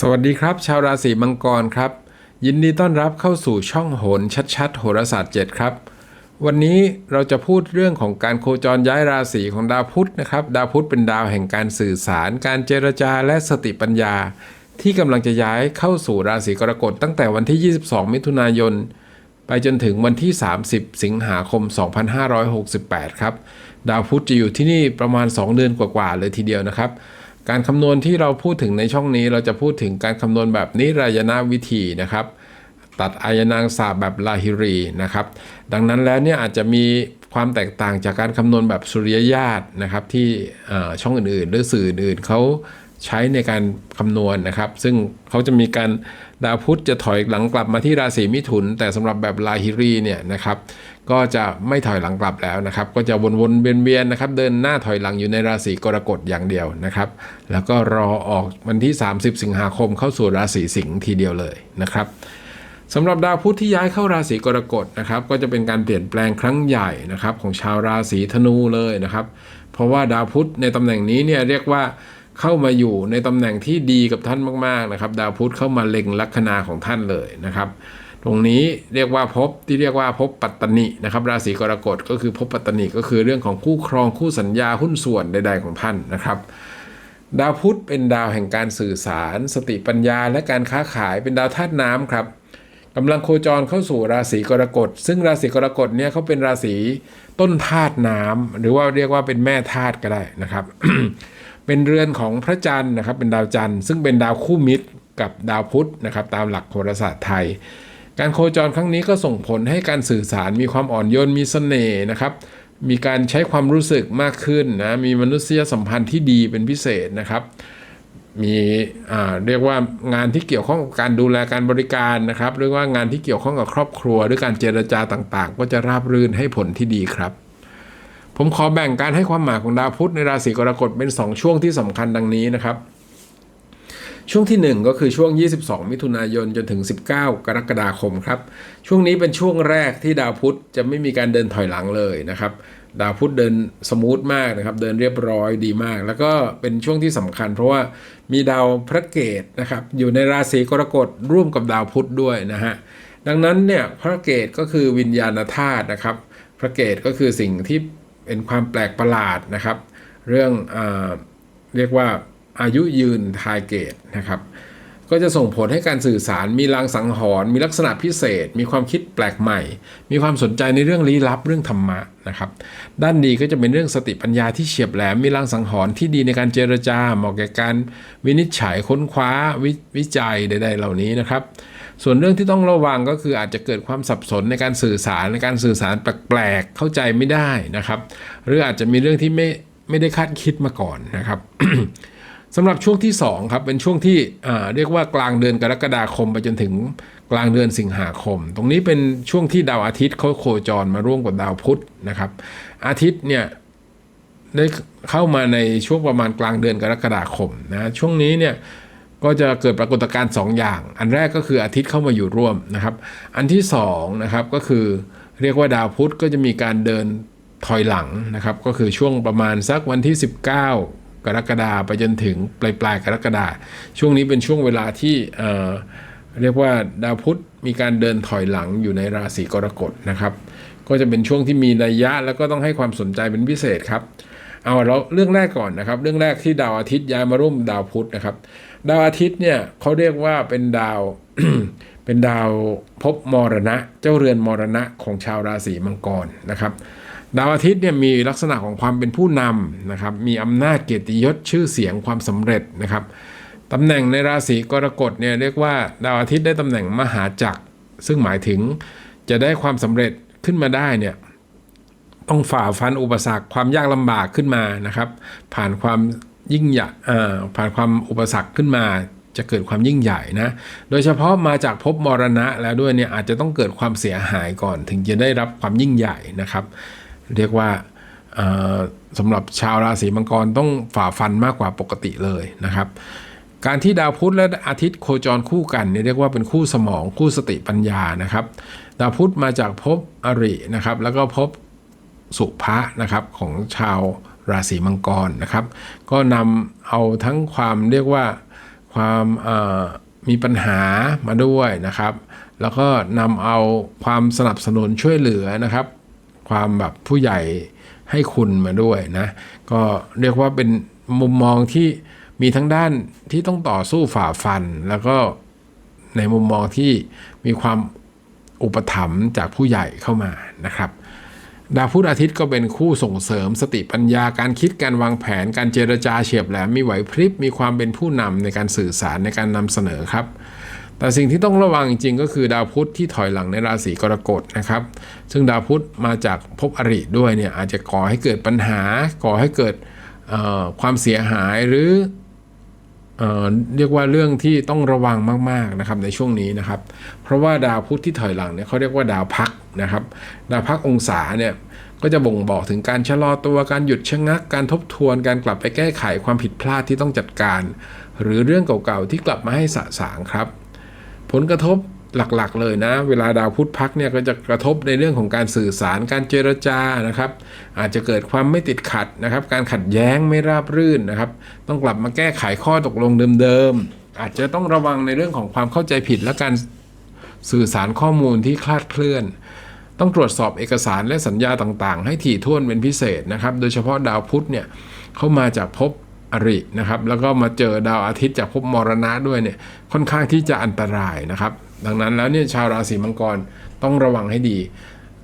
สวัสดีครับ ชาวราศีมังกรครับ ยินดีต้อนรับเข้าสู่ช่องโหนชัดๆ โหราศาสตร์ 7 ครับ วันนี้เราจะพูดเรื่องของการโคจรย้ายราศีของดาวพุธนะครับ ดาวพุธเป็นดาวแห่งการสื่อสาร การเจรจาและสติปัญญา ที่กำลังจะย้ายเข้าสู่ราศีกรกฎตั้งแต่วันที่ 22 มิถุนายน ไปจนถึงวันที่ 30 สิงหาคม 2568 ครับ ดาวพุธจะอยู่ที่นี่ประมาณ 2 เดือนกว่าๆเลยทีเดียวนะครับ การคำนวณที่เราพูดถึงในช่องนี้เราจะพูดถึงการคำนวณแบบนิรายนาวิธีนะครับ ตัดอายนางศาสแบบลาฮิรีนะครับ ดังนั้นแล้วเนี่ยอาจจะมีความแตกต่างจากการคำนวณแบบสุริยญาตนะครับที่ช่องอื่นๆ หรือสื่ออื่นๆเขาใช้ในการคำนวณนะครับ ซึ่งเขาจะมีการ ดาวพุธจะถอยหลังกลับมาที่ราศีมิถุน แต่สำหรับแบบลาฮิรีเนี่ยนะครับก็จะไม่ถอยหลังกลับแล้วนะครับ ก็จะวนๆเวียนๆนะครับ เดินหน้าถอยหลังอยู่ในราศีกรกฎอย่างเดียวนะครับ แล้วก็รอออกวันที่ 30 สิงหาคมเข้าสู่ราศีสิงห์ทีเดียวเลยนะครับสำหรับดาวพุธที่ย้ายเข้าราศีกรกฎนะครับ ก็จะเป็นการเปลี่ยนแปลงครั้งใหญ่นะครับ ของชาวราศีธนูเลยนะครับ เพราะว่าดาวพุธในตำแหน่งนี้เนี่ยเรียกว่า เข้ามาอยู่ในตำแหน่งที่ดีกับท่านมากๆนะครับ ดาวพุธเข้ามาเล็งลัคนาของท่านเลยนะครับตรงนี้เรียกว่าภพที่เรียกว่าภพปัตตนินะครับราศีกรกฎก็คือภพปัตตนิก็คือเรื่องของคู่ครองคู่สัญญาหุ้นส่วนใด ๆ ของท่านนะครับ ดาวพุธเป็นดาวแห่งการสื่อสาร สติปัญญา และการค้าขายเป็นดาวธาตุน้ำครับกำลังโคจรเข้าสู่ราศีกรกฎซึ่งราศีกรกฎเนี่ยเขาเป็นราศีต้นธาตุน้ำหรือว่าเรียกว่าเป็นแม่ธาตุก็ได้นะครับ เป็นเรือนของพระจันทร์นะครับ เป็นดาวจันทร์ซึ่งเป็นดาวคู่มิตรกับดาวพุธนะครับ ตามหลักโหราศาสตร์ไทย การโคจรครั้งนี้ก็ส่งผลให้การสื่อสารมีความอ่อนโยนมีเสน่ห์นะครับ มีการใช้ความรู้สึกมากขึ้นนะมีมนุษยสัมพันธ์ที่ดีเป็นพิเศษนะครับ มีเรียกว่างานที่เกี่ยวข้องกับการดูแลการบริการนะครับหรือว่างานที่เกี่ยวข้องกับครอบครัว หรือการเจรจาต่างๆ ก็จะราบรื่นให้ผลที่ดีครับ ผมขอแบ่งการให้ความหมายของดาวพุธในราศีกรกฎเป็น 2 ช่วงที่สำคัญดังนี้นะครับ ช่วงที่ 1 ก็คือช่วง 22 มิถุนายนจนถึง 19 กรกฎาคมครับ ช่วงนี้เป็นช่วงแรกที่ดาวพุธจะไม่มีการเดินถอยหลังเลยนะครับดาวพุธเดินสมูทมากนะครับเดินเรียบร้อยดีมาก แล้วก็เป็นช่วงที่สำคัญ เพราะว่ามีดาวพระเกตนะครับอยู่ในราศีกรกฎร่วมกับดาวพุธด้วยนะฮะดังนั้นเนี่ยพระเกตก็คือวิญญาณธาตุนะครับ พระเกตก็คือสิ่งที่ เป็นความแปลกประหลาดนะครับ เรื่องอเรียกว่าอายุยืนทายเกตนะครับ ก็จะส่งผลให้การสื่อสารมีลางสังหรณ์มีลักษณะพิเศษ มีความคิดแปลกใหม่ มีความสนใจในเรื่องลี้ลับเรื่องธรรมะนะครับ ด้านดีก็จะเป็นเรื่องสติปัญญาที่เฉียบแหลมมีลางสังหรณ์ที่ดีในการเจรจาเหมาะแก่การวินิจฉัยค้นคว้าวิวจัยใด ๆ เหล่านี้นะครับ ส่วนเรื่องที่ต้องระวังก็คืออาจจะเกิดความสับสนในการสื่อสารในการสื่อสารแปลกๆเข้าใจไม่ได้นะครับ หรืออาจจะมีเรื่องที่ไม่ไม่ได้คาดคิดมาก่อนนะครับสำหรับช่วงที่2ครับเป็นช่วงที่เรียกว่ากลางเดือนกรกฎาคม ไปจนถึงกลางเดือนสิงหาคม ตรงนี้เป็นช่วงที่ดาวอาทิตย์เขาโคจรมาร่วมกับดาวพุธนะครับ อาทิตย์เนี่ยได้เข้ามาในช่วงประมาณกลางเดือนกรกฎาคมนะช่วงนี้เนี่ย ก็จะเกิดปรากฏการณ์2ออย่าง อันแรกก็คืออาทิตย์เข้ามาอยู่ร่วมนะครับ อันที่2นะครับก็คือเรียกว่าดาวพุธก็จะมีการเดินถอยหลังนะครับ ก็คือช่วงประมาณสักวันที่ 19 กรกฎาไปจนถึงปลายปลายกรกฎาช่วงนี้เป็นช่วงเวลาที่เเรียกว่าดาวพุธมีการเดินถอยหลังอยู่ในราศีกรกฎนะครับ ก็จะเป็นช่วงที่มีนัยยะแล้วก็ต้องให้ความสนใจเป็นพิเศษครับ เอาเราเรื่องแรกก่อนนะครับ เรื่องแรกที่ดาวอาทิตย์ย้ายมาร่วมดาวพุธนะครับ ดาวอาทิตย์เนี่ยเขาเรียกว่าเป็นดาวเป็นดาวภพมรณะ เจ้าเรือนมรณะของชาวราศีมังกรนะครับ ดาวอาทิตย์เนี่ยมีลักษณะของความเป็นผู้นำนะครับ มีอำนาจเกียรติยศชื่อเสียงความสำเร็จนะครับตำแหน่งในราศีกรกฎเนี่ยเรียกว่าดาวอาทิตย์ได้ตำแหน่งมหาจักร ซึ่งหมายถึงจะได้ความสำเร็จขึ้นมาได้เนี่ย ต้องฝ่าฟันอุปสรรคความยากลำบากขึ้นมานะครับ ผ่านความยิ่งใหญ่ผ่านความอุปสรรคขึ้นมาจะเกิดความยิ่งใหญ่นะ โดยเฉพาะมาจากภพมรณะแล้วด้วยเนี่ยอาจจะต้องเกิดความเสียหายก่อนถึงจะได้รับความยิ่งใหญ่นะครับ เรียกว่าสำหรับชาวราศีมังกรต้องฝ่าฟันมากกว่าปกติเลยนะครับ การที่ดาวพุธและอาทิตย์โคจรคู่กันเนี่ยเรียกว่าเป็นคู่สมองคู่สติปัญญานะครับ ดาวพุธมาจากภพอรินะครับ แล้วก็ภพ สุภะนะครับของชาวราศีมังกรนะครับ ก็นำเอาทั้งความเรียกว่าความมีปัญหามาด้วยนะครับ แล้วก็นำเอาความสนับสนุนช่วยเหลือนะครับ ความแบบผู้ใหญ่ให้คุณมาด้วยนะก็เรียกว่าเป็นมุมมองที่มีทั้งด้านที่ต้องต่อสู้ฝ่าฟัน แล้วก็ในมุมมองที่มีความอุปถัมภ์จากผู้ใหญ่เข้ามานะครับ ดาวพุธอาทิตย์ก็เป็นคู่ส่งเสริมสติปัญญาการคิดการวางแผน การเจรจาเฉียบแหลมมีไหวพริบมีความเป็นผู้นำในการสื่อสารในการนำเสนอครับ แต่สิ่งที่ต้องระวังจริงก็คือดาวพุธที่ถอยหลังในราศีกรกฎนะครับ ซึ่งดาวพุธมาจากภพอริด้วยเนี่ยอาจจะก่อให้เกิดปัญหาก่อให้เกิดความเสียหายหรือ เรียกว่าเรื่องที่ต้องระวังมากๆนะครับในช่วงนี้นะครับ เพราะว่าดาวพุธที่ถอยหลังเนี่ยเขาเรียกว่าดาวพักนะครับ ดาวพักองศาเนี่ยก็จะบ่งบอกถึงการชะลอตัวการหยุดชะงัก การทบทวนการกลับไปแก้ไขความผิดพลาดที่ต้องจัดการ หรือเรื่องเก่าๆที่กลับมาให้สะสางครับ ผลกระทบ หลักๆ เลยนะ เวลาดาวพุธพักเนี่ยก็จะกระทบในเรื่องของการสื่อสารการเจรจานะครับ อาจจะเกิดความไม่ติดขัดนะครับ การขัดแย้งไม่ราบรื่นนะครับ ต้องกลับมาแก้ไขข้อตกลงเดิมๆอาจจะต้องระวังในเรื่องของความเข้าใจผิดและการสื่อสารข้อมูลที่คลาดเคลื่อน ต้องตรวจสอบเอกสารและสัญญาต่างๆ ให้ถี่ถ้วนเป็นพิเศษนะครับ โดยเฉพาะดาวพุธเนี่ยเข้ามาจากภพอรินะครับ แล้วก็มาเจอดาวอาทิตย์จากภพมรณะด้วยเนี่ยค่อนข้างที่จะอันตรายนะครับ ดังนั้นแล้วเนี่ยชาวราศีมังกรต้องระวังให้ดี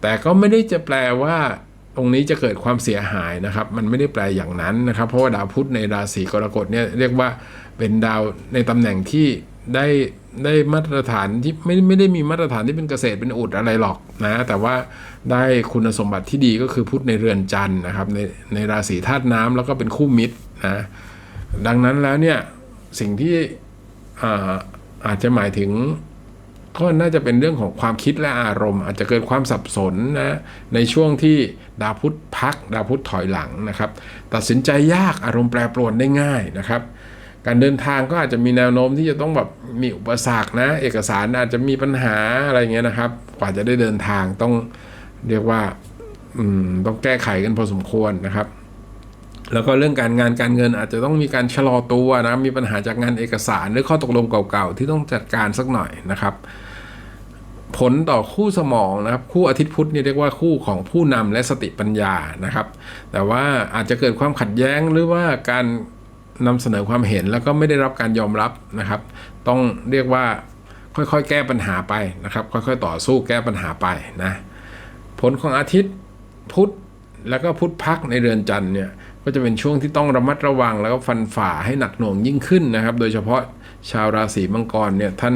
แต่ก็ไม่ได้จะแปลว่าตรงนี้จะเกิดความเสียหายนะครับ มันไม่ได้แปลอย่างนั้นนะครับ เพราะว่าดาวพุธในราศีกรกฎเนี่ยเรียกว่าเป็นดาวในตำแหน่งที่ได้ได้มาตรฐานที่ไม่ไม่ได้มีมาตรฐานที่เป็นเกษตรเป็นอุดอะไรหรอกนะ แต่ว่าได้คุณสมบัติที่ดีก็คือพุธในเรือนจันทร์นะครับ ในในราศีธาตุน้ำแล้วก็เป็นคู่มิตรนะดังนั้นแล้วเนี่ยสิ่งที่อาอาจจะหมายถึง ก็น่าจะเป็นเรื่องของความคิดและอารมณ์ อาจจะเกิดความสับสนนะในช่วงที่ดาวพุธพัก ดาวพุธถอยหลังนะครับ ตัดสินใจยากอารมณ์แปรปรวนได้ง่ายนะครับ การเดินทางก็อาจจะมีแนวโน้มที่จะต้องแบบมีอุปสรรคนะ เอกสารอาจจะมีปัญหาอะไรเงี้ยนะครับ กว่าจะได้เดินทางต้องเรียกว่าต้องแก้ไขกันพอสมควรนะครับ แล้วก็เรื่องการงานการเงินอาจจะต้องมีการชะลอตัวนะมีปัญหาจากงานเอกสารหรือข้อตกลงเก่าๆ ที่ต้องจัดการสักหน่อยนะครับ ผลต่อคู่สมองนะครับ คู่อาทิตย์พุธนี่เรียกว่าคู่ของผู้นำและสติปัญญานะครับ แต่ว่าอาจจะเกิดความขัดแย้งหรือว่าการนำเสนอความเห็นแล้วก็ไม่ได้รับการยอมรับนะครับ ต้องเรียกว่าค่อยๆ แก้ปัญหาไปนะครับ ค่อยๆ ต่อสู้แก้ปัญหาไปนะผลของอาทิตย์พุธแล้วก็พุธพักในเรือนจันทร์เนี่ย ก็จะเป็นช่วงที่ต้องระมัดระวังแล้วก็ฟันฝ่าให้หนักหน่วงยิ่งขึ้นนะครับ โดยเฉพาะชาวราศีมังกรเนี่ยท่าน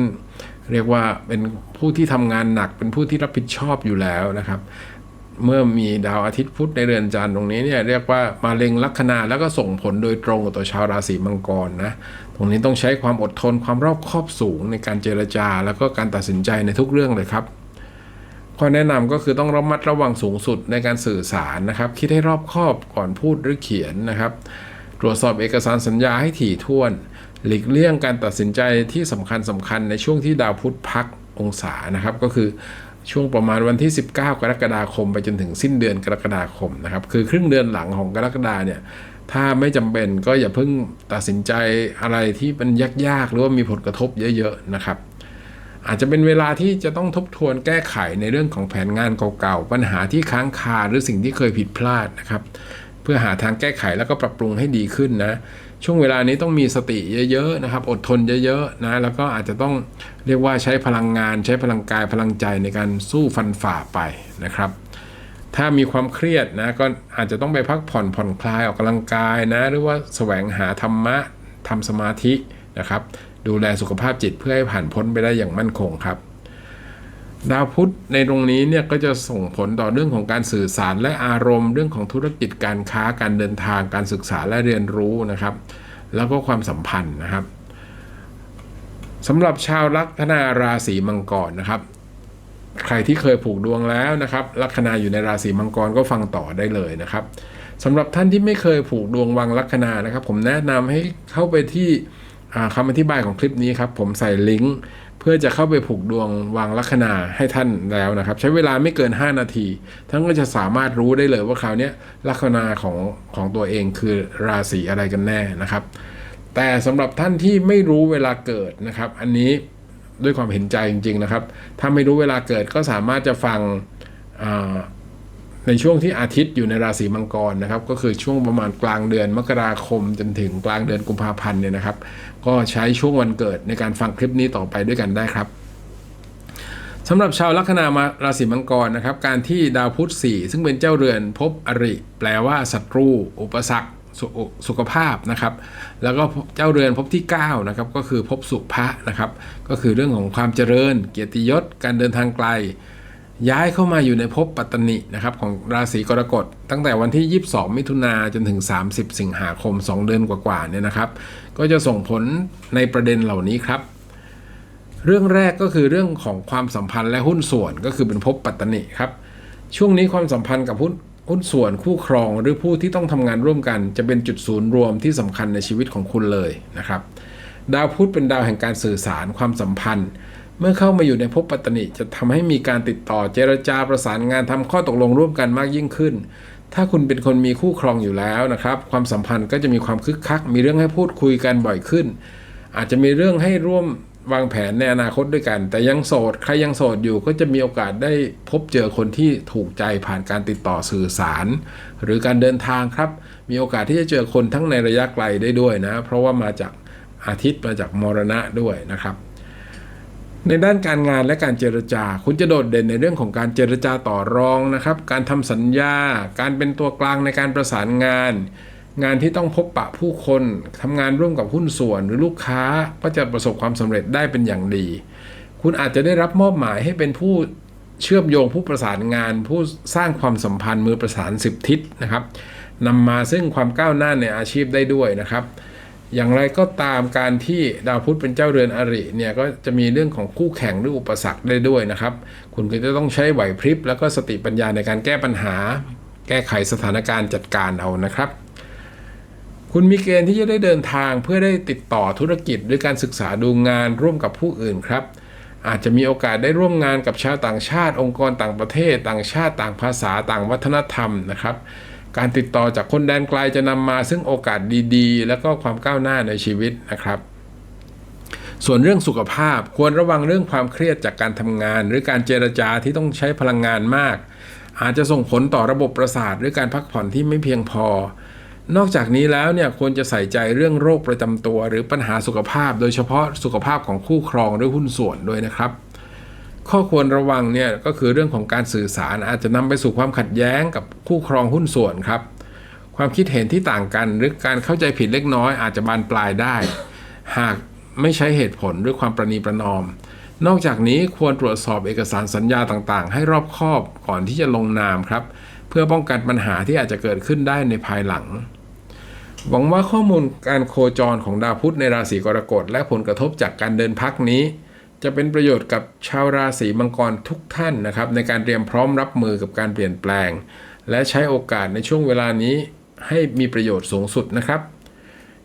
เรียกว่าเป็นผู้ที่ทำงานหนักเป็นผู้ที่รับผิดชอบอยู่แล้วนะครับ เมื่อมีดาวอาทิตย์พุธในเรือนจันทร์ตรงนี้เนี่ยเรียกว่ามาเล็งลัคนาแล้วก็ส่งผลโดยตรงต่อชาวราศีมังกรนะตรงนี้ต้องใช้ความอดทนความรอบคอบสูงในการเจรจา แล้วก็การตัดสินใจในทุกเรื่องเลยครับ ข้อแนะนำก็คือต้องระมัดระวังสูงสุดในการสื่อสารนะครับ คิดให้รอบคอบก่อนพูดหรือเขียนนะครับ ตรวจสอบเอกสารสัญญาให้ถี่ถ้วน หลีกเลี่ยงการตัดสินใจที่สำคัญสำคัญในช่วงที่ดาวพุธพักองศานะครับ ก็คือช่วงประมาณวันที่ 19 กรกฎาคม ไปจนถึงสิ้นเดือนกรกฎาคมนะครับ คือครึ่งเดือนหลังของกรกฎาเนี่ยถ้าไม่จำเป็นก็อย่าเพิ่งตัดสินใจอะไรที่มันยากๆ หรือว่ามีผลกระทบเยอะ ๆ นะครับ อาจจะเป็นเวลาที่จะต้องทบทวนแก้ไขในเรื่องของแผนงานเก่าๆ ปัญหาที่ค้างคาหรือสิ่งที่เคยผิดพลาดนะครับ เพื่อหาทางแก้ไขแล้วก็ปรับปรุงให้ดีขึ้นนะ ช่วงเวลานี้ต้องมีสติเยอะๆนะครับ อดทนเยอะๆนะ แล้วก็อาจจะต้องเรียกว่าใช้พลังงาน ใช้พลังกายพลังใจในการสู้ฟันฝ่าไปนะครับถ้ามีความเครียดนะก็อาจจะต้องไปพักผ่อนผ่อนคลายออกกำลังกายนะ หรือว่าแสวงหาธรรมะทำสมาธินะครับ ดูแลสุขภาพจิตเพื่อให้ผ่านพ้นไปได้อย่างมั่นคงครับ ดาวพุธในตรงนี้เนี่ยก็จะส่งผลต่อเรื่องของการสื่อสารและอารมณ์ เรื่องของธุรกิจการค้าการเดินทาง การศึกษาและเรียนรู้นะครับ แล้วก็ความสัมพันธ์นะครับสำหรับชาวลัคนาราศีมังกรนะครับ ใครที่เคยผูกดวงแล้วนะครับลัคนาอยู่ในราศีมังกรก็ฟังต่อได้เลยนะครับสำหรับท่านที่ไม่เคยผูกดวงวังลัคนานะครับ ผมแนะนำให้เข้าไปที่ คำอธิบายของคลิปนี้ครับ ผมใส่ลิงก์เพื่อจะเข้าไปผูกดวงวางลัคนาให้ท่านแล้วนะครับ ใช้เวลาไม่เกิน 5 นาที ท่านก็จะสามารถรู้ได้เลยว่าคราวนี้ลัคนาของของตัวเองคือราศีอะไรกันแน่นะครับ แต่สำหรับท่านที่ไม่รู้เวลาเกิดนะครับ อันนี้ด้วยความเห็นใจจริง ๆนะครับ ถ้าไม่รู้เวลาเกิดก็สามารถจะฟัง ในช่วงที่อาทิตย์อยู่ในราศีมังกรนะครับ ก็คือช่วงประมาณกลางเดือนมกราคมจนถึงกลางเดือนกุมภาพันธ์เนี่ยนะครับ ก็ใช้ช่วงวันเกิดในการฟังคลิปนี้ต่อไปด้วยกันได้ครับสำหรับชาวลัคนามาราศีมังกรนะครับ การที่ดาวพุธสี่ซึ่งเป็นเจ้าเรือนพบอริ แปลว่าศัตรู อุปสรรคสอุสุขภาพนะครับ แล้วก็เจ้าเรือนพบที่9นะครับก็คือพบสุภะนะครับ ก็คือเรื่องของความเจริญ เกียรติยศ การเดินทางไกล ย้ายเข้ามาอยู่ในภพปัตตนินะครับของราศีกรกฎตั้งแต่วันที่ 22 มิถุนาจนถึง 30 สิงหาคม 2 เดือนกว่าๆเนี่ยนะครับ ก็จะส่งผลในประเด็นเหล่านี้ครับ เรื่องแรกก็คือเรื่องของความสัมพันธ์และหุ้นส่วนก็คือเป็นภพปัตตนิครับ ช่วงนี้ความสัมพันธ์กับหุ้นหุ้นส่วนคู่ครองหรือผู้ที่ต้องทำงานร่วมกัน จะเป็นจุดศูนย์รวมที่สำคัญในชีวิตของคุณเลยนะครับ ดาวพุธเป็นดาวแห่งการสื่อสารความสัมพันธ์ เมื่อเข้ามาอยู่ในภพปัตตนิจะทำให้มีการติดต่อเจรจาประสานงานทำข้อตกลงร่วมกันมากยิ่งขึ้น ถ้าคุณเป็นคนมีคู่ครองอยู่แล้วนะครับ ความสัมพันธ์ก็จะมีความคึกคัก มีเรื่องให้พูดคุยกันบ่อยขึ้น อาจจะมีเรื่องให้ร่วมวางแผนในอนาคตด้วยกัน แต่ยังโสด ใครยังโสดอยู่ก็จะมีโอกาสได้พบเจอคนที่ถูกใจผ่านการติดต่อสื่อสาร หรือการเดินทางครับ มีโอกาสที่จะเจอคนทั้งในระยะไกลได้ด้วยนะ เพราะว่ามาจากอาทิตย์มาจากมรณะด้วยนะครับ ในด้านการงานและการเจรจา คุณจะโดดเด่นในเรื่องของการเจรจาต่อรองนะครับ การทำสัญญา การเป็นตัวกลางในการประสานงาน งานที่ต้องพบปะผู้คนทำงานร่วมกับหุ้นส่วนหรือลูกค้าก็จะประสบความสำเร็จได้เป็นอย่างดี คุณอาจจะได้รับมอบหมายให้เป็นผู้เชื่อมโยงผู้ประสานงาน ผู้สร้างความสัมพันธ์มือประสานสิบทิศนะครับนำมาซึ่งความก้าวหน้าในอาชีพได้ด้วยนะครับ อย่างไรก็ตามการที่ดาวพุธเป็นเจ้าเรือนอริเนี่ยก็จะมีเรื่องของคู่แข่งหรืออุปสรรคได้ด้วยนะครับ คุณก็จะต้องใช้ไหวพริบ แล้วก็สติปัญญาในการแก้ปัญหา แก้ไขสถานการณ์จัดการเอานะครับ คุณมีเกณฑ์ที่จะได้เดินทางเพื่อได้ติดต่อธุรกิจหรือการศึกษาดูงานร่วมกับผู้อื่นครับ อาจจะมีโอกาสได้ร่วมงานกับชาวต่างชาติ องค์กรต่างประเทศ ต่างชาติต่างภาษาต่างวัฒนธรรมนะครับ การติดต่อจากคนแดนไกลจะนำมาซึ่งโอกาสดีๆ และก็ความก้าวหน้าในชีวิตนะครับ ส่วนเรื่องสุขภาพควรระวังเรื่องความเครียดจากการทำงาน หรือการเจรจาที่ต้องใช้พลังงานมาก อาจจะส่งผลต่อระบบประสาทหรือการพักผ่อนที่ไม่เพียงพอนอกจากนี้แล้วเนี่ยควรจะใส่ใจเรื่องโรคประจำตัว หรือปัญหาสุขภาพ โดยเฉพาะสุขภาพของคู่ครองหรือหุ้นส่วนด้วยนะครับ ข้อควรระวังเนี่ยก็คือเรื่องของการสื่อสารอาจจะนำไปสู่ความขัดแย้งกับคู่ครองหุ้นส่วนครับ ความคิดเห็นที่ต่างกัน หรือการเข้าใจผิดเล็กน้อยอาจจะบานปลายได้ หากไม่ใช้เหตุผลหรือความประนีประนอม นอกจากนี้ควรตรวจสอบเอกสารสัญญาต่างๆ ให้รอบคอบก่อนที่จะลงนามครับ เพื่อป้องกันปัญหาที่อาจจะเกิดขึ้นได้ในภายหลังหวังว่าข้อมูลการโคจรของดาวพุธในราศีกรกฎและผลกระทบจากการเดินพักนี้ จะเป็นประโยชน์กับชาวราศีมังกรทุกท่านนะครับ ในการเตรียมพร้อมรับมือกับการเปลี่ยนแปลง และใช้โอกาสในช่วงเวลานี้ให้มีประโยชน์สูงสุดนะครับ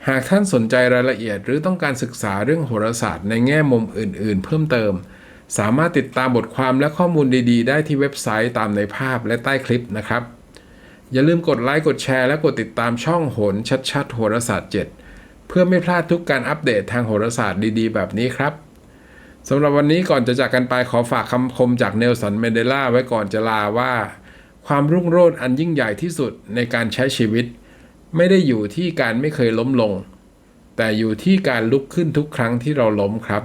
หากท่านสนใจรายละเอียดหรือต้องการศึกษาเรื่องโหราศาสตร์ในแง่มุมอื่น ๆ เพิ่มเติม สามารถติดตามบทความและข้อมูลดี ๆ ได้ที่เว็บไซต์ตามในภาพและใต้คลิปนะครับ อย่าลืมกดไลค์กดแชร์และกดติดตามช่องโหนชัดๆโหราศาสตร์ 7 เพื่อไม่พลาดทุกการอัปเดตทางโหราศาสตร์ดี ๆ แบบนี้ครับ สำหรับวันนี้ก่อนจะจากกันไปขอฝากคำคมจากเนลสันเมนเดลาไว้ก่อนจะลาว่า ความรุ่งโรจน์อันยิ่งใหญ่ที่สุดในการใช้ชีวิต ไม่ได้อยู่ที่การไม่เคยล้มลง แต่อยู่ที่การลุกขึ้นทุกครั้งที่เราล้มครับ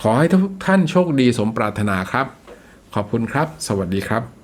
ขอให้ทุกท่านโชคดีสมปรารถนาครับ ขอบคุณครับ สวัสดีครับ